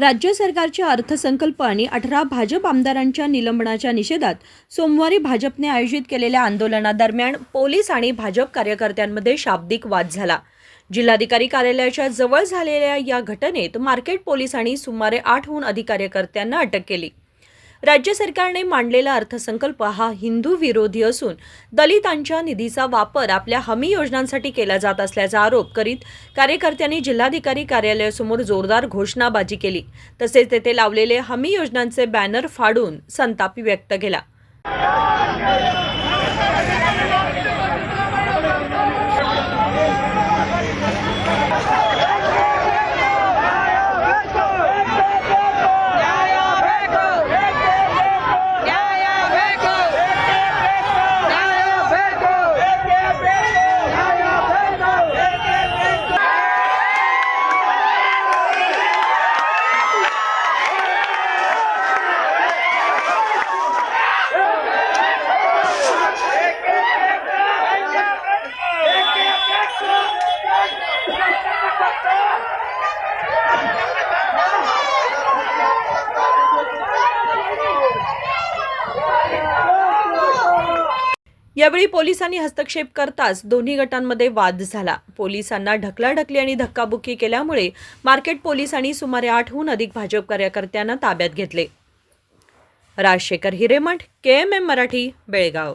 राज्य सरकारच्या अर्थसंकल्प आणि अठरा भाजप आमदारांच्या निलंबनाच्या निषेधात सोमवारी भाजपने आयोजित केलेल्या आंदोलनादरम्यान पोलीस आणि भाजप कार्यकर्त्यांमध्ये शाब्दिक वाद झाला. जिल्हाधिकारी कार्यालयाच्या जवळ झालेल्या या घटनेत मार्केट पोलिसांनी सुमारे आठहून अधिक कार्यकर्त्यांना अटक केली. राज्य सरकारने मांडलेला अर्थसंकल्प हा हिंदू विरोधी असून दलितांच्या निधीचा वापर आपल्या हमी योजनांसाठी केला जात असल्याचा आरोप करीत कार्यकर्त्यांनी जिल्हाधिकारी कार्यालयासमोर जोरदार घोषणाबाजी केली. तसेच तेथे लावलेले हमी योजनांचे बॅनर फाडून संताप व्यक्त केला. यावेळी पोलिसांनी हस्तक्षेप करताच दोन्ही गटांमध्ये वाद झाला. पोलिसांना ढकलाढकली आणि धक्काबुक्की केल्यामुळे मार्केट पोलिसांनी सुमारे आठहून अधिक भाजप कार्यकर्त्यांना ताब्यात घेतले. Rajshekhar Hiremath K M M Marathi Belgaum.